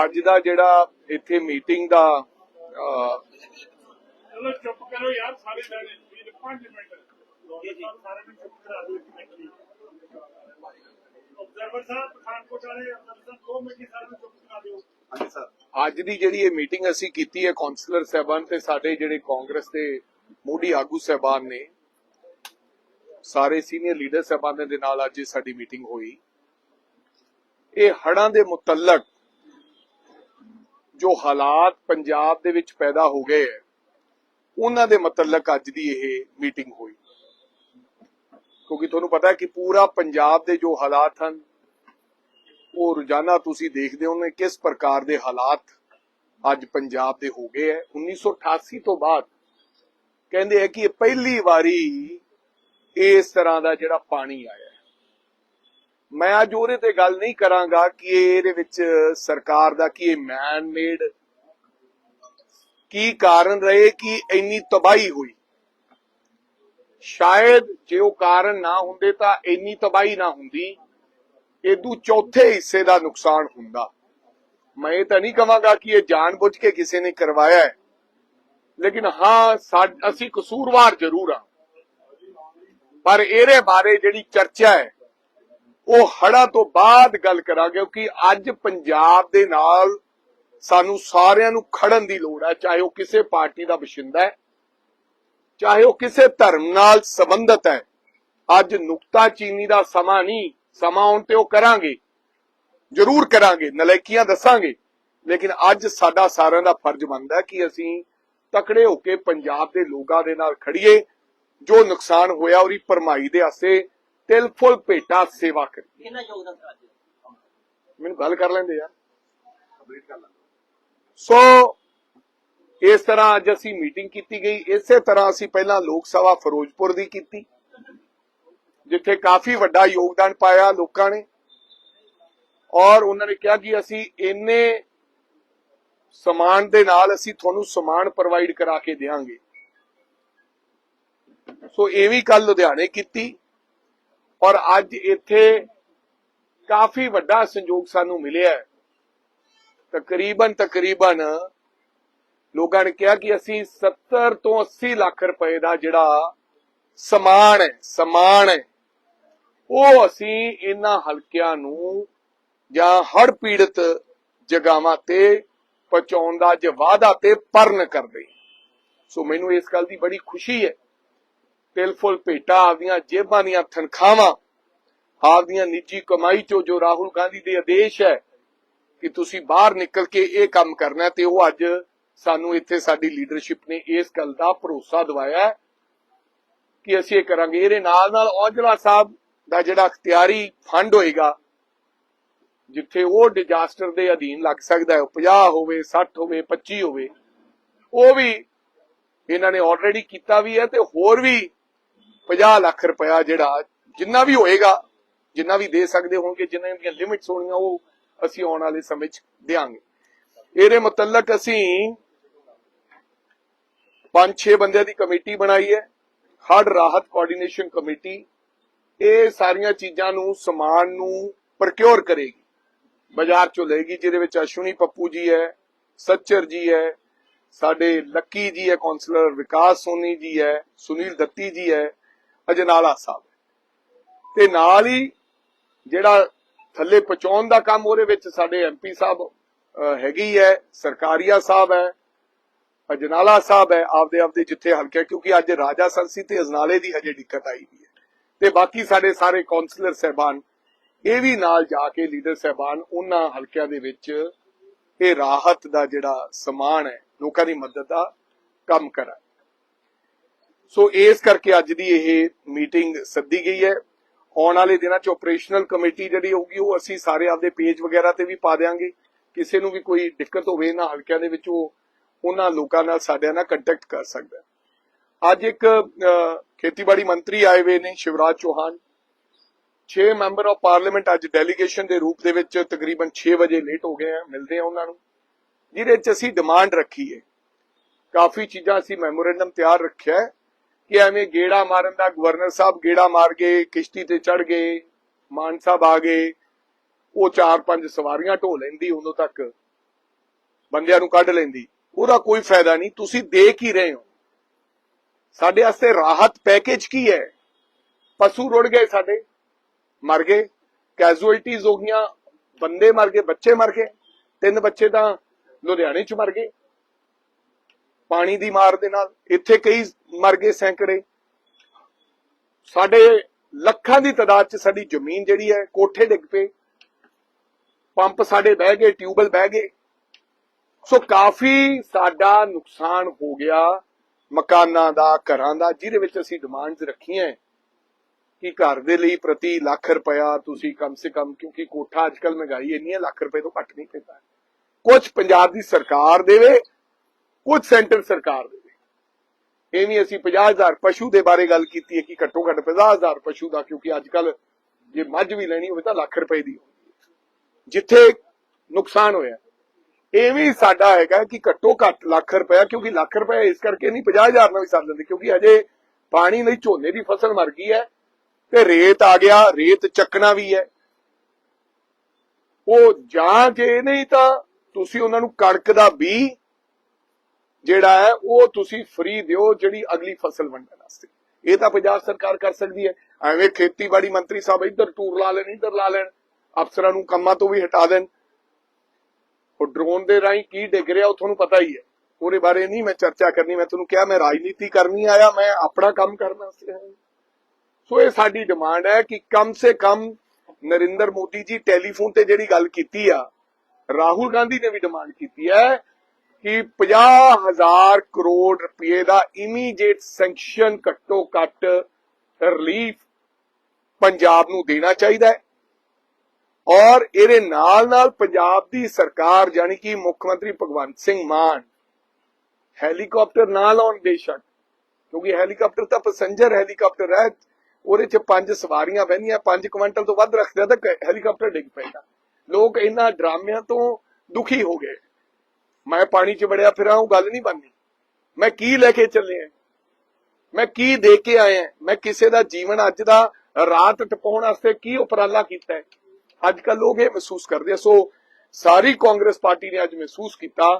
ਅੱਜ ਦਾ ਜਿਹੜਾ ਇੱਥੇ ਮੀਟਿੰਗ ਦਾ ਅਹ, ਚਲੋ ਚੁੱਪ ਕਰੋ ਯਾਰ ਸਾਰੇ ਜਾਣੇ। 5 ਮਿੰਟ। ਸਾਰੇ ਨੂੰ ਚੁੱਪ ਕਰਾ ਦਿਓ ਅਬਜ਼ਰਵਰ ਸਾਹਿਬ, ਪਠਾਨਕੋਟ ਵਾਲੇ ਅਬਜ਼ਰਵਰ ਸਾਹਿਬ ਮਿੰਟ ਲਈ ਨੂੰ ਚੁੱਪ ਕਰਾ ਦਿਓ। ਅੱਜ ਦੀ ਜਿਹੜੀ ਇਹ ਮੀਟਿੰਗ ਅਸੀਂ ਕੀਤੀ ਹੈ ਕਾਉਂਸਲਰ ਸਾਹਿਬਾਨ ਤੇ ਸਾਡੇ ਜਿਹੜੇ ਕਾਂਗਰਸ ਦੇ ਮੋਢੀ ਆਗੂ ਸਾਹਿਬਾਨ ਨੇ, ਸਾਰੇ ਸੀਨੀਅਰ ਲੀਡਰ ਸਾਹਿਬਾਨਾਂ ਦੇ ਨਾਲ ਅੱਜ ਸਾਡੀ ਮੀਟਿੰਗ ਹੋਈ। ਇਹ ਹੜਾਂ ਦੇ ਮੁਤਲਕ ਜੋ ਹਾਲਾਤ ਪੰਜਾਬ ਦੇ ਵਿੱਚ ਪੈਦਾ ਹੋ ਗਏ ਹੈ, ਉਹਨਾਂ ਦੇ ਮੁਤਲਕ ਅੱਜ ਦੀ ਇਹ ਮੀਟਿੰਗ ਹੋਈ। ਕਿਉਂਕਿ ਤੁਹਾਨੂੰ ਪਤਾ ਕਿ ਪੂਰਾ ਪੰਜਾਬ ਦੇ ਜੋ ਹਾਲਾਤ ਹਨ, ਉਹ ਰੋਜ਼ਾਨਾ ਤੁਸੀਂ ਦੇਖਦੇ ਹੋ ਨੇ ਕਿਸ ਪ੍ਰਕਾਰ ਦੇ ਹਾਲਾਤ ਅੱਜ ਪੰਜਾਬ ਦੇ ਹੋ ਗਏ ਹੈ। 1988 ਤੋਂ ਬਾਅਦ ਕਹਿੰਦੇ ਹੈ ਕਿ ਇਹ ਪਹਿਲੀ ਵਾਰੀ ਇਸ ਤਰ੍ਹਾਂ ਦਾ ਜਿਹੜਾ ਪਾਣੀ ਆਇਆ ਮੈਂ ਅੱਜ ਉਹਦੇ ਤੇ ਗੱਲ ਨਹੀਂ ਕਰਾਂਗਾ ਕਿ ਇਹਦੇ ਵਿੱਚ ਸਰਕਾਰ ਦਾ ਕੀ ਮੈਨ ਮੇਡ ਕੀ ਕਾਰਨ ਰਹੇ, ਕਿ ਇੰਨੀ ਤਬਾਹੀ ਹੋਈ। ਸ਼ਾਇਦ ਜੇ ਉਹ ਕਾਰਨ ਨਾ ਹੁੰਦੇ ਤਾਂ ਇੰਨੀ ਤਬਾਹੀ ਨਾ ਹੁੰਦੀ ਇਦੂ ਚੌਥੇ ਹਿੱਸੇ ਦਾ ਨੁਕਸਾਨ ਹੁੰਦਾ। ਮੈਂ ਇਹ ਤਾਂ ਨਹੀਂ ਕਹਾਂਗਾ ਕਿ ਇਹ ਜਾਣਬੁੱਝ ਕੇ ਕਿਸੇ ਨੇ ਕਰਵਾਇਆ ਹੈ, ਲੇਕਿਨ ਹਾਂ ਅਸੀਂ ਕਸੂਰਵਾਰ ਜ਼ਰੂਰ ਆ ਪਰ ਇਹਦੇ ਬਾਰੇ ਜਿਹੜੀ ਚਰਚਾ ਹੈ, ਉਹ ਹੜਾ ਤੋਂ ਬਾਅਦ ਗੱਲ ਕਰਾਂਗੇ, ਕਿਉਂਕਿ ਅੱਜ ਪੰਜਾਬ ਦੇ ਨਾਲ ਸਾਨੂੰ ਸਾਰਿਆਂ ਨੂੰ ਖੜਨ ਦੀ ਲੋੜ ਹੈ, ਚਾਹੇ ਉਹ ਕਿਸੇ ਪਾਰਟੀ ਦਾ ਬਸ਼ਿੰਦਾ ਹੈ ਚਾਹੇ ਉਹ ਕਿਸੇ ਧਰਮ ਨਾਲ ਸੰਬੰਧਤ ਹੈ। ਅੱਜ ਨੁਕਤਾ ਚੀਨੀ ਦਾ ਸਮਾਂ ਨਹੀਂ ਸਮਾਂ ਆਉਣ ਤੇ ਉਹ ਕਰਾਂਗੇ। ਜ਼ਰੂਰ ਕਰਾਂਗੇ ਨਲਾਇਕੀਆਂ ਦੱਸਾਂਗੇ। ਲੇਕਿਨ ਅੱਜ ਸਾਡਾ ਸਾਰਿਆਂ ਦਾ ਫਰਜ਼ ਬਣਦਾ ਕਿ ਅਸੀਂ ਤਕੜੇ ਹੋ ਕੇ ਪੰਜਾਬ ਦੇ ਲੋਕਾਂ ਦੇ ਨਾਲ ਖੜੀਏ ਜੋ ਨੁਕਸਾਨ ਹੋਇਆ ਉਹਦੀ ਭਰਮਾਈ ਦੇ ਆਸੇ ਤਿਲ ਫੁੱਲ ਭੇਟਾ ਸੇਵਾ ਕਰੀਏ। ਕਿੰਨਾ ਯੋਗਦਾਨ ਮੈਨੂੰ ਗੱਲ ਕਰ ਲੈਂਦੇ ਯਾਰ। ਸੋ ਇਸ ਤਰ੍ਹਾਂ ਅੱਜ ਅਸੀਂ ਮੀਟਿੰਗ ਕੀਤੀ ਗਈ। ਇਸੇ ਤਰ੍ਹਾਂ ਅਸੀਂ ਪਹਿਲਾਂ ਲੋਕ ਸਭਾ ਫਿਰੋਜ਼ਪੁਰ ਦੀ ਕੀਤੀ, ਜਿੱਥੇ ਕਾਫੀ ਵੱਡਾ ਯੋਗਦਾਨ ਪਾਇਆ ਲੋਕਾਂ ਨੇ। ਔਰ ਉਹਨਾਂ ਨੇ ਕਿਹਾ ਕਿ ਅਸੀਂ ਇੰਨੇ ਸਮਾਨ ਦੇ ਨਾਲ ਅਸੀਂ ਤੁਹਾਨੂੰ ਸਮਾਨ ਪ੍ਰੋਵਾਈਡ ਕਰਾ ਕੇ ਦੇਵਾਂਗੇ ਸੋ ਇਹ ਵੀ ਕੱਲ ਲੁਧਿਆਣੇ ਕੀਤੀ। ਔਰ ਅੱਜ ਇੱਥੇ ਕਾਫੀ ਵੱਡਾ ਸੰਯੋਗ ਸਾਨੂੰ ਮਿਲਿਆ ਤਕਰੀਬਨ ਤਕਰੀਬਨ ਲੋਕਾਂ ਨੇ ਕਿਹਾ ਕਿ ਅਸੀਂ 70 ਤੋਂ 80 ਲੱਖ ਰੁਪਏ ਦਾ ਜਿਹੜਾ ਸਮਾਨ ਹੈ ਸਮਾਨ ਹੈ, ਉਹ ਅਸੀਂ ਇਹਨਾਂ ਹਲਕਿਆਂ ਨੂੰ ਜਾਂ ਹੜ ਪੀੜਤ ਜਗਾਵਾਂ ਤੇ ਪਹੁੰਚਾਉਣ ਦਾ ਅੱਜ ਵਾਅਦਾ ਤੇ ਪਰਨ ਕਰਦੇ ਸੋ ਮੈਨੂੰ ਇਸ ਗੱਲ ਦੀ ਬੜੀ ਖੁਸ਼ੀ ਹੈ। ਤਿਲ ਫੁੱਲ ਭੇਟਾ ਆਪਦੀਆਂ ਜੇਬਾਂ ਦੀਆਂ ਤਨਖਾਹਾਂ, ਆਪਦੀਆਂ ਨਿੱਜੀ ਕਮਾਈ ਚੋਂ ਜੋ ਰਾਹੁਲ ਗਾਂਧੀ ਦੇ ਆਦੇਸ਼ ਹੈ ਕਿ ਤੁਸੀਂ ਬਾਹਰ ਨਿਕਲ ਕੇ ਇਹ ਕੰਮ ਕਰਨਾ ਤੇ ਉਹ ਅੱਜ ਸਾਨੂੰ ਇੱਥੇ ਸਾਡੀ ਲੀਡਰਸ਼ਿਪ ਨੇ ਇਸ ਗੱਲ ਦਾ ਭਰੋਸਾ ਦਿਵਾਇਆ ਹੈ ਕਿ ਅਸੀਂ ਇਹ ਕਰਾਂਗੇ। ਇਹਦੇ ਨਾਲ ਨਾਲ ਔਜਲਾ ਸਾਹਿਬ ਦਾ ਜਿਹੜਾ ਅਖਤਿਆਰੀ ਫੰਡ ਹੋਏਗਾ, ਜਿੱਥੇ ਉਹ ਡਿਜ਼ਾਸਟਰ ਦੇ ਅਧੀਨ ਲੱਗ ਸਕਦਾ ਹੈ 50 ਹੋਵੇ 60 ਹੋਵੇ 25 ਹੋਵੇ, ਉਹ ਵੀ ਇਹਨਾਂ ਨੇ ਆਲਰੇਡੀ ਕੀਤਾ ਵੀ ਹੈ ਤੇ ਹੋਰ ਵੀ 50 ਲੱਖ ਰੁਪਇਆ ਜਿਹੜਾ ਜਿੰਨਾ ਵੀ ਹੋਏਗਾ, ਜਿੰਨਾ ਵੀ ਦੇ ਸਕਦੇ ਹੋਣਗੇ, ਜਿੰਨਾਂ ਦੀਆਂ ਲਿਮਿਟਸ ਹੋਣੀਆਂ, ਉਹ ਅਸੀਂ ਆਉਣ ਵਾਲੇ ਸਮੇਂ 'ਚ ਦੇਾਂਗੇ ਇਹਦੇ ਮੁਤਲਕ ਅਸੀਂ ਪੰਜ ਛੇ ਬੰਦਿਆਂ ਦੀ ਕਮੇਟੀ ਬਣਾਈ ਹੈ। ਹੜ ਰਾਹਤ ਕੋਆਰਡੀਨੇਸ਼ਨ ਕਮੇਟੀ ਇਹ ਸਾਰੀਆਂ ਚੀਜ਼ਾਂ ਨੂੰ ਸਮਾਨ ਨੂੰ ਪ੍ਰਕਿਉਰ ਕਰੇਗੀ। ਬਾਜ਼ਾਰ ਚੋਂ ਲਏਗੀ, ਜਿਹਦੇ ਵਿੱਚ ਅਸ਼ਵਨੀ ਪੱਪੂ ਜੀ ਹੈ, ਸੱਚਰ ਜੀ ਹੈ, ਸਾਡੇ ਲੱਕੀ ਜੀ ਹੈ ਕਾਉਂਸਲਰ ਵਿਕਾਸ ਸੋਨੀ ਜੀ ਹੈ, ਸੁਨੀਲ ਦੱਤੀ ਜੀ ਹੈ, ਅਜਨਾਲਾ ਸਾਹਿਬ ਤੇ ਨਾਲ ਹੀ ਜਿਹੜਾ ਥੱਲੇ ਪਹੁੰਚਾਉਣ ਦਾ ਕੰਮ ਉਹਦੇ ਵਿੱਚ ਸਾਡੇ ਐਮਪੀ ਸਾਹਿਬ ਹੈਗੀ ਹੈ, ਸਰਕਾਰੀਆ ਸਾਹਿਬ ਹੈ ਅਜਨਾਲਾ ਸਾਹਿਬ ਹੈ, ਆਪਦੇ ਆਪਦੇ ਜਿੱਥੇ ਹਲਕੇ, ਕਿਉਂਕਿ ਅੱਜ ਰਾਜਾ ਸੰਸੀ ਤੇ ਅਜਨਾਲੇ ਦੀ ਹਜੇ ਦਿੱਕਤ ਆਈ ਵੀ ਹੈ। ਤੇ ਬਾਕੀ ਸਾਡੇ ਸਾਰੇ ਕਾਉਂਸਲਰ ਸਹਿਬਾਨ, ਇਹ ਵੀ ਨਾਲ ਜਾ ਕੇ ਲੀਡਰ ਸਹਿਬਾਨ, ਉਹਨਾਂ ਹਲਕਿਆਂ ਦੇ ਵਿੱਚ ਇਹ ਰਾਹਤ ਦਾ ਜਿਹੜਾ ਸਮਾਨ ਹੈ, ਲੋਕਾਂ ਦੀ ਮਦਦ ਦਾ ਕੰਮ ਕਰਾਂ ਸੋ ਇਸ ਕਰਕੇ ਅੱਜ ਦੀ ਇਹ ਮੀਟਿੰਗ ਸੱਦੀ ਗਈ ਹੈ। ਆਉਣ ਵਾਲੇ ਦਿਨਾਂ 'ਚ ਆਪਰੇਸ਼ਨਲ ਕਮੇਟੀ ਜਿਹੜੀ ਹੋਊਗੀ, ਉਹ ਅਸੀਂ ਸਾਰੇ ਆਪਦੇ ਪੇਜ ਵਗੈਰਾ ਤੇ ਵੀ ਪਾ ਦੇਵਾਂਗੇ ਕਿਸੇ ਨੂੰ ਵੀ ਕੋਈ ਦਿੱਕਤ ਹੋਵੇ, ਨਾ ਹਲਕਿਆਂ ਦੇ ਵਿੱਚ ਉਹ ਉਹਨਾਂ ਲੋਕਾਂ ਨਾਲ ਸਾਡੇ ਨਾਲ ਕੰਟੈਕਟ ਕਰ ਸਕਦਾ ਅੱਜ ਇੱਕ ਅਹ, ਖੇਤੀਬਾੜੀ ਮੰਤਰੀ ਆਏ ਹੋਏ ਨੇ Shivraj Chauhan. 6 member of parliament ਅੱਜ ਡੈਲੀਗੇਸ਼ਨ ਦੇ ਰੂਪ ਦੇ ਵਿੱਚ ਤਕਰੀਬਨ 6 ਵਜੇ ਲੇਟ ਹੋ ਗਏ ਆ ਮਿਲਦੇ ਆ ਉਹਨਾਂ ਨੂੰ। ਜਿਹਦੇ ਵਿੱਚ ਅਸੀਂ ਡਿਮਾਂਡ ਰੱਖੀ ਹੈ। ਕਾਫੀ ਚੀਜ਼ਾਂ ਅਸੀਂ ਮੈਮੋਰੈਂਡਮ ਤਿਆਰ ਰੱਖਿਆ ਹੈ ਕਿ ਐਵੇਂ ਗੇੜਾ ਮਾਰਨ ਦਾ ਗਵਰਨਰ ਸਾਹਿਬ ਗੇੜਾ ਮਾਰ ਗਏ ਕਿਸ਼ਤੀ ਤੇ ਚੜ ਗਏ ਮਾਨ ਸਾਹਿਬ ਆ ਗਏ ਉਹ ਚਾਰ ਪੰਜ ਸਵਾਰੀਆਂ ਢੋ ਲੈਂਦੀ ਉਦੋਂ ਤੱਕ ਬੰਦਿਆਂ ਨੂੰ ਕੱਢ ਲੈਂਦੀ। ਉਹਦਾ ਕੋਈ ਫਾਇਦਾ ਨਹੀਂ, ਤੁਸੀਂ ਦੇ ਹੀ ਰਹੇ ਹੋ। ਸਾਡੇ ਵਾਸਤੇ ਰਾਹਤ ਪੈਕੇਜ ਕੀ ਹੈ? ਪਸ਼ੂ ਰੁੜ ਗਏ ਸਾਡੇ, ਮਰ ਗਏ ਕੈਜੂਅਲਟੀਜ਼ ਹੋ ਗਈਆਂ, ਬੰਦੇ ਮਰ ਗਏ, ਬੱਚੇ ਮਰ ਗਏ, ਤਿੰਨ ਬੱਚੇ ਤਾਂ ਲੁਧਿਆਣੇ ਚ ਮਰ ਗਏ। ਪਾਣੀ ਦੀ ਮਾਰ ਦੇ ਨਾਲ ਇੱਥੇ ਕਈ ਮਰ ਗਏ ਸੈਂਕੜੇ। ਸਾਡੇ ਲੱਖਾਂ ਦੀ ਤਾਦਾਦ ਚ ਸਾਡੀ ਜ਼ਮੀਨ ਜਿਹੜੀ ਹੈ, ਕੋਠੇ ਡਿੱਗ ਪਏ। ਪੰਪ ਸਾਡੇ ਬਹਿ ਗਏ ਟਿਊਬਲ ਬਹਿ ਗਏ। ਸੋ ਕਾਫੀ ਸਾਡਾ ਨੁਕਸਾਨ ਹੋ ਗਿਆ ਮਕਾਨਾਂ ਦਾ, ਘਰਾਂ ਦਾ, ਜਿਹਦੇ ਵਿੱਚ ਅਸੀਂ ਡਿਮਾਂਡਸ ਰੱਖੀਆਂ ਕਿ ਘਰ ਦੇ ਲਈ ਪ੍ਰਤੀ ਲੱਖ ਰੁਪਇਆ ਤੁਸੀਂ ਕਮ ਸੇ ਕਮ, ਕਿਉਂਕਿ ਕੋਠਾ ਅੱਜਕੱਲ ਮਹਿੰਗਾਈ ਇੰਨੀ ਹੈ, ਲੱਖ ਰੁਪਏ ਤੋਂ ਘੱਟ ਨਹੀਂ ਪੈਂਦਾ। ਕੁਝ ਪੰਜਾਬ ਦੀ ਸਰਕਾਰ ਦੇਵੇ ਕੁਝ ਸੈਂਟਰ ਸਰਕਾਰ ਦੇਵੇ। ਐਵੇਂ ਅਸੀਂ 50000 ਪਸ਼ੂ ਦੇ ਬਾਰੇ ਗੱਲ ਕੀਤੀ ਹੈ ਕਿ ਘੱਟੋ ਘੱਟ 50000 ਪਸ਼ੂ ਦਾ, ਕਿਉਂਕਿ ਅੱਜਕੱਲ ਜੇ ਮੱਝ ਵੀ ਲੈਣੀ ਹੋਵੇ ਤਾਂ ਲੱਖ ਰੁਪਏ ਦੀ ਹੋਵੇ ਜਿੱਥੇ ਨੁਕਸਾਨ ਹੋਇਆ ਇਹ ਵੀ ਸਾਡਾ ਹੈਗਾ ਕਿ ਘੱਟੋ ਘੱਟ ਲੱਖ ਰੁਪਇਆ, ਕਿਉਂਕਿ ਲੱਖ ਰੁਪਇਆ ਇਸ ਕਰਕੇ ਨਹੀਂ 50000 ਨਾਲ ਵੀ ਸਰ ਲੈਂਦੇ ਕਿਉਂਕਿ ਅਜੇ ਪਾਣੀ ਨਹੀਂ ਝੋਨੇ ਦੀ ਫਸਲ ਮਰ ਗਈ ਹੈ ਤੇ ਰੇਤ ਆ ਗਿਆ, ਰੇਤ ਚੱਕਣਾ ਵੀ ਹੈ। ਉਹ ਜਾਂ ਜੇ ਨਹੀਂ ਤਾਂ ਤੁਸੀਂ ਉਹਨਾਂ ਨੂੰ ਕਣਕ ਦਾ ਬੀ ਜਿਹੜਾ ਹੈ, ਉਹ ਤੁਸੀਂ ਫ੍ਰੀ ਦਿਓ ਜਿਹੜੀ ਅਗਲੀ ਫਸਲ ਵੰਡਣ ਵਾਸਤੇ। ਇਹ ਤਾਂ ਪੰਜਾਬ ਸਰਕਾਰ ਕਰ ਸਕਦੀ ਹੈ। ਐਵੇਂ ਖੇਤੀਬਾੜੀ ਮੰਤਰੀ ਸਾਹਿਬ ਇੱਧਰ ਟੂਰ ਲਾ ਲੈਣ, ਇੱਧਰ ਲਾ ਲੈਣ, ਅਫਸਰਾਂ ਨੂੰ ਕੰਮਾਂ ਤੋਂ ਵੀ ਹਟਾ ਦੇਣ। ਉਹ ਡਰੋਨ ਦੇ ਰਾਹੀਂ ਕੀ ਡਿੱਗ ਰਿਹਾ ਉਹ ਤੁਹਾਨੂੰ ਪਤਾ ਹੀ ਹੈ। ਉਹਦੇ ਬਾਰੇ ਨਹੀਂ ਮੈਂ ਚਰਚਾ ਕਰਨੀ, ਮੈਂ ਤੁਹਾਨੂੰ ਕਿਹਾ ਮੈਂ ਰਾਜਨੀਤੀ ਕਰਨੀ ਆਇਆ, ਮੈਂ ਆਪਣਾ ਕੰਮ ਕਰਨ ਵਾਸਤੇ ਆਇਆ। ਸੋ ਇਹ ਸਾਡੀ ਡਿਮਾਂਡ ਹੈ ਕਿ ਕਮ ਸੇ ਕਮ ਨਰਿੰਦਰ ਮੋਦੀ ਜੀ ਟੈਲੀਫੋਨ ਤੇ ਜਿਹੜੀ ਗੱਲ ਕੀਤੀ ਆ, ਰਾਹੁਲ ਗਾਂਧੀ ਨੇ ਵੀ ਡਿਮਾਂਡ ਕੀਤੀ ਹੈ ਕਿ 50000 ਕਰੋੜ ਰੁਪਏ ਦਾ ਇਮੀਡੀਏਟ ਸੈਂਕਸ਼ਨ ਘੱਟੋ ਘੱਟ ਰਿਲੀਫ ਪੰਜਾਬ ਨੂੰ ਦੇਣਾ ਚਾਹੀਦਾ ਹੈ। ਔਰ ਇਹਦੇ ਨਾਲ ਨਾਲ ਪੰਜਾਬ ਦੀ ਸਰਕਾਰ ਜਾਨੀ ਕਿ ਮੁੱਖ ਮੰਤਰੀ ਭਗਵੰਤ ਸਿੰਘ ਮਾਨ, ਹੈਲੀਕਾਪਟਰ ਨਾ ਲਾਉਣ ਬੇਸ਼ੱਕ, ਕਿਉਂਕਿ ਹੈਲੀਕਾਪਟਰ ਤਾਂ ਪੈਸੇਂਜਰ ਹੈਲੀਕਾਪਟਰ ਹੈ, ਉਹਦੇ ਚ ਪੰਜ ਸਵਾਰੀਆਂ ਬਹਿੰਦੀਆਂ 5 ਕੁਇੰਟਲ ਤੋਂ ਵੱਧ ਰੱਖਦੇ ਤਾਂ ਹੈਲੀਕਾਪਟਰ ਡਿੱਗ ਪੈਂਦਾ। ਲੋਕ ਇਹਨਾਂ ਡਰਾਮਿਆਂ ਤੋਂ ਦੁਖੀ ਹੋ ਗਏ। ਮੈਂ ਪਾਣੀ 'ਚ ਵੜਿਆ ਫਿਰਾਂ, ਉਹ ਗੱਲ ਨਹੀਂ ਬਣਨੀ। ਮੈਂ ਕੀ ਲੈ ਕੇ ਚੱਲੇ ਆ? ਮੈਂ ਕੀ ਦੇ ਕੇ ਆਇਆ ਮੈਂ ਕਿਸੇ ਦਾ ਜੀਵਨ ਅੱਜ ਦਾ ਰਾਤ ਟਪਾਉਣ ਵਾਸਤੇ ਕੀ ਉਪਰਾਲਾ ਕੀਤਾ ਹੈ? ਅੱਜ ਕੱਲ ਲੋਕ ਇਹ ਮਹਿਸੂਸ ਕਰਦੇ ਸੋ ਸਾਰੀ ਕਾਂਗਰਸ ਪਾਰਟੀ ਨੇ ਅੱਜ ਮਹਿਸੂਸ ਕੀਤਾ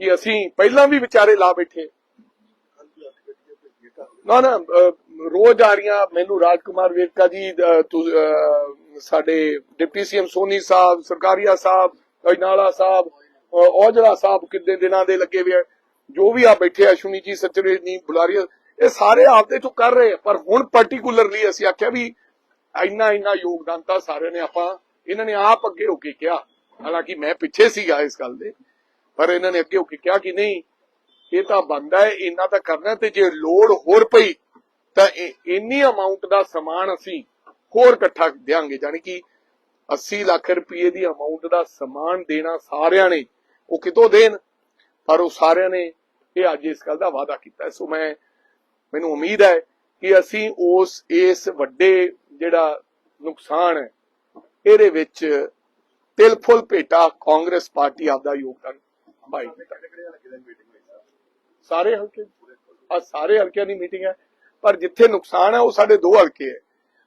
ਕਿ ਅਸੀਂ ਪਹਿਲਾਂ ਵੀ ਵਿਚਾਰੇ ਲਾ ਬੈਠੇ। ਨਾ ਨਾ ਰੋਜ਼ ਆ ਰਹੀਆਂ, ਮੈਨੂੰ ਰਾਜਕੁਮਾਰ ਵੇਰਕਾ ਜੀ ਸਾਡੇ ਡਿਪਟੀ ਸੀਐਮ ਸੋਨੀ ਸਾਹਿਬ, ਸਰਕਾਰੀਆ ਸਾਹਿਬ, ਅਜਨਾਲਾ ਸਾਹਿਬ ਔਜਲਾ ਸਾਹਿਬ ਕਿੰਨੇ ਦਿਨਾਂ ਦੇ ਲੱਗੇ ਹੋਏ ਜੋ ਵੀ ਆ ਬੈਠੇ ਅਸ਼ਵਨੀ ਜੀ ਸਚਰੇ ਨਹੀਂ ਬੁਲਾਰੀ ਇਹ ਸਾਰੇ ਆਪਦੇ ਤੋਂ ਕਰ ਰਹੇ ਪਰ ਹੁਣ ਪਾਰਟਿਕੂਲਰਲੀ ਅਸੀਂ ਆਖਿਆ ਵੀ ਇੰਨਾ ਇੰਨਾ ਯੋਗਦਾਨ ਤਾਂ ਸਾਰਿਆਂ ਨੇ ਆਪਾਂ ਇਹਨਾਂ ਨੇ ਆਪ ਅੱਗੇ ਹੋ ਕੇ ਕਿਹਾ। ਹਾਲਾਂਕਿ ਮੈਂ ਪਿੱਛੇ ਸੀਗਾ ਇਸ ਗੱਲ ਦੇ, ਪਰ ਇਹਨਾਂ ਨੇ ਅੱਗੇ ਹੋ ਕੇ ਕਿਹਾ ਕਿ ਨਹੀਂ, ਇਹ ਤਾਂ ਬੰਦਾ ਹੈ, ਇਹਨਾਂ ਤਾਂ ਕਰਨਾ ਤੇ ਜੇ ਲੋੜ ਹੋਰ ਪਈ, ਤਾਂ ਇੰਨੀ ਅਮਾਉਂਟ ਦਾ ਸਮਾਨ ਅਸੀਂ ਹੋਰ ਇਕੱਠਾ ਦਿਆਂਗੇ। ਜਾਨੀ ਕਿ 80 ਲੱਖ ਰੁਪਏ ਦੀ ਅਮਾਉਂਟ ਦਾ ਸਮਾਨ ਦੇਣਾ ਸਾਰਿਆਂ ਨੇ, ਉਹ ਕਿਤੋਂ ਦੇਣ? ਪਰ ਉਹ ਸਾਰਿਆਂ ਨੇ ਇਹ ਅੱਜ ਇਸ ਗੱਲ ਦਾ ਵਾਅਦਾ ਕੀਤਾ। ਸੋ ਮੈਂ, ਮੈਨੂੰ ਉਮੀਦ ਹੈ ਕਿ ਅਸੀਂ ਉਸ, ਇਸ ਵੱਡੇ ਜਿਹੜਾ ਨੁਕਸਾਨ ਹੈ ਇਹਦੇ ਵਿੱਚ ਤਿਲ ਫੁੱਲ ਭੇਟਾ ਕਾਂਗਰਸ ਪਾਰਟੀ ਆਪਦਾ ਯੋਗਦਾਨ ਪਾਏਗੀ ਸਾਰੇ? ਹਲਕੇ? ਆ ਸਾਰੇ ਹਲਕਿਆਂ ਦੀ ਮੀਟਿੰਗ ਹੈ ਪਰ ਜਿੱਥੇ ਨੁਕਸਾਨ ਹੈ ਉਹ ਸਾਡੇ ਦੋ ਹਲਕੇ ਹੈ।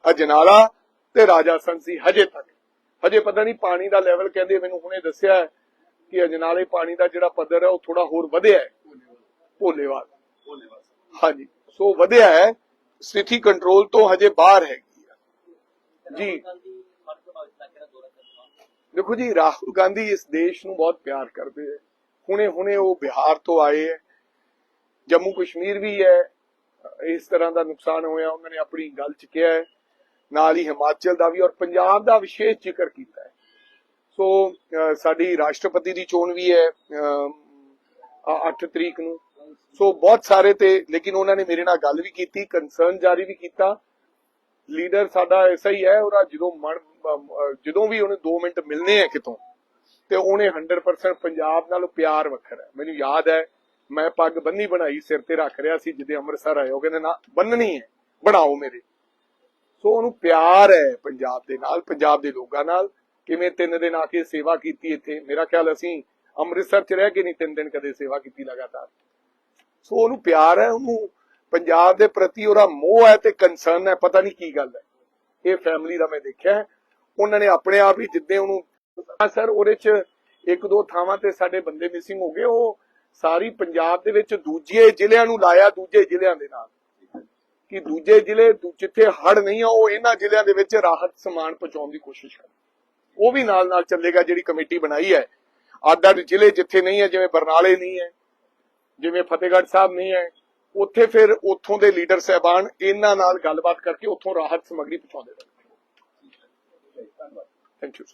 ਅਜਨਾਲਾ ਤੇ ਰਾਜਾ ਸੰਸੀ ਹਜੇ ਤੱਕ। ਹਜੇ ਪਤਾ ਨਹੀਂ ਪਾਣੀ ਦਾ ਲੈਵਲ ਕਹਿੰਦੇ ਮੈਨੂੰ ਹੁਣੇ ਦੱਸਿਆ ਕਿ ਅਜਨਾਲੇ ਪਾਣੀ ਦਾ ਜਿਹੜਾ ਪੱਧਰ ਹੈ ਉਹ ਥੋੜਾ ਹੋਰ ਵਧਿਆ ਹੈ। ਭੋਲੇਵਾਲ। ਹਾਂਜੀ ਸੋ ਵਧਿਆ ਹੈ ਸਥਿਤੀ ਕੰਟਰੋਲ ਤੋਂ ਹਜੇ ਬਾਹਰ ਹੈਗੀ ਜੀ। ਦੇਖੋ ਜੀ, ਰਾਹੁਲ ਗਾਂਧੀ ਇਸ ਦੇਸ਼ ਨੂੰ ਬਹੁਤ ਪਿਆਰ ਕਰਦੇ ਹੈ। ਹੁਣੇ ਹੁਣੇ ਉਹ ਬਿਹਾਰ ਤੋਂ ਆਏ ਹੈ। ਜੰਮੂ ਕਸ਼ਮੀਰ ਵੀ ਹੈ। ਇਸ ਤਰ੍ਹਾਂ ਦਾ ਨੁਕਸਾਨ ਹੋਇਆ, ਉਹਨਾਂ ਨੇ ਆਪਣੀ ਗੱਲ ਚ ਕਿਹਾ ਹੈ। ਨਾਲ ਹੀ ਹਿਮਾਚਲ ਦਾ ਵੀ ਔਰ ਪੰਜਾਬ ਦਾ ਵਿਸ਼ੇਸ਼ ਜ਼ਿਕਰ ਕੀਤਾ ਹੈ। ਸੋ ਸਾਡੀ ਰਾਸ਼ਟਰਪਤੀ ਦੀ ਚੋਣ ਵੀ ਹੈ 8 ਤਰੀਕ ਨੂੰ। ਸੋ, ਬਹੁਤ ਸਾਰੇ ਤੇ, ਲੇਕਿਨ ਉਹਨਾਂ ਨੇ ਮੇਰੇ ਨਾਲ ਗੱਲ ਵੀ ਕੀਤੀ ਕੰਸਰਨ ਜਾਰੀ ਵੀ ਕੀਤਾ। ਲੀਡਰ ਸਾਡਾ ਐਸਾ ਹੀ ਹੈ, ਉਹਦਾ ਜਦੋਂ ਮਨ ਜਦੋਂ ਵੀ ਉਹਨੇ 2 ਮਿੰਟ ਮਿਲਨੇ ਆ ਕਿਤੋਂ, ਤੇ ਉਹਨੇ 100% ਪੰਜਾਬ ਨਾਲ ਪਿਆਰ ਵੱਖਰਾ ਮੈਨੂੰ ਯਾਦ ਹੈ, ਮੈਂ ਪੱਗ ਬੰਨੀ ਬਣਾਈ, ਸਿਰ ਤੇ ਰੱਖ ਰਿਹਾ ਸੀ, ਜਿੱਦੇ ਅੰਮ੍ਰਿਤਸਰ ਆਏ ਕਹਿੰਦੇ ਨਾ, ਬੰਨਣੀ ਹੈ, ਬਣਾਓ ਮੇਰੇ। ਸੋ ਉਹਨੂੰ ਪਿਆਰ ਹੈ ਪੰਜਾਬ ਦੇ ਨਾਲ, ਪੰਜਾਬ ਦੇ ਲੋਕਾਂ ਨਾਲ, ਕਿਵੇਂ ਤਿੰਨ ਦਿਨ ਆ ਕੇ ਸੇਵਾ ਕੀਤੀ ਇੱਥੇ। ਮੇਰਾ ਖਿਆਲ ਅਸੀਂ ਅੰਮ੍ਰਿਤਸਰ ਚ ਰਹਿ ਕੇ ਨਹੀਂ ਤਿੰਨ ਦਿਨ ਕਦੇ ਸੇਵਾ ਕੀਤੀ ਲਗਾਤਾਰ। ਸੋ ਉਹਨੂੰ ਪਿਆਰ ਹੈ, ਉਹਨੂੰ ਪੰਜਾਬ ਦੇ ਪ੍ਰਤੀ ਉਹਦਾ ਮੋਹ ਹੈ ਤੇ ਕੰਸਰਨ ਹੈ, ਪਤਾ ਨਹੀਂ ਕੀ ਗੱਲ ਹੈ। ਇਹ ਫੈਮਿਲੀ ਦਾ ਮੈਂ ਦੇਖਿਆ ਉਹਨਾਂ ਨੇ ਆਪਣੇ ਆਪ ਹੀ ਜਿੱਦੇ ਉਹਨੂੰ ਸਰ, ਉਹਦੇ ਚ ਇੱਕ ਦੋ ਥਾਵਾਂ ਤੇ ਸਾਡੇ ਬੰਦੇ ਮਿਸਿੰਗ ਹੋ ਗਏ। ਉਹ ਸਾਰੀ ਪੰਜਾਬ ਦੇ ਵਿੱਚ ਦੂਜੇ ਜ਼ਿਲ੍ਹਿਆਂ ਨੂੰ ਲਾਇਆ ਦੂਜੇ ਜ਼ਿਲ੍ਹਿਆਂ ਦੇ ਨਾਲ। ਕਿ ਦੂਜੇ ਜ਼ਿਲ੍ਹੇ ਦੂ- ਜਿੱਥੇ ਹੜ ਨਹੀਂ ਆ, ਉਹ ਇਹਨਾਂ ਜ਼ਿਲ੍ਹਿਆਂ ਦੇ ਵਿੱਚ ਰਾਹਤ ਸਮਾਨ ਪਹੁੰਚਾਉਣ ਦੀ ਕੋਸ਼ਿਸ਼ ਕਰਨ ਉਹ ਵੀ ਨਾਲ ਨਾਲ ਚੱਲੇਗਾ, ਜਿਹੜੀ ਕਮੇਟੀ ਬਣਾਈ ਹੈ। ਅੱਡ ਅੱਡ ਜ਼ਿਲ੍ਹੇ ਜਿੱਥੇ ਨਹੀਂ ਹੈ, ਜਿਵੇਂ ਬਰਨਾਲੇ ਨਹੀਂ ਹੈ, ਜਿਵੇਂ ਫਤਿਹਗੜ੍ਹ ਸਾਹਿਬ ਨਹੀਂ ਹੈ ਉੱਥੇ ਫਿਰ ਉੱਥੋਂ ਦੇ ਲੀਡਰ ਸਹਿਬਾਨ ਇਹਨਾਂ ਨਾਲ ਗੱਲਬਾਤ ਕਰਕੇ ਉੱਥੋਂ ਰਾਹਤ ਸਮੱਗਰੀ ਪਹੁੰਚਾਉਂਦੇ ਰਹਿਣਗੇ ਥੈਂਕ ਯੂ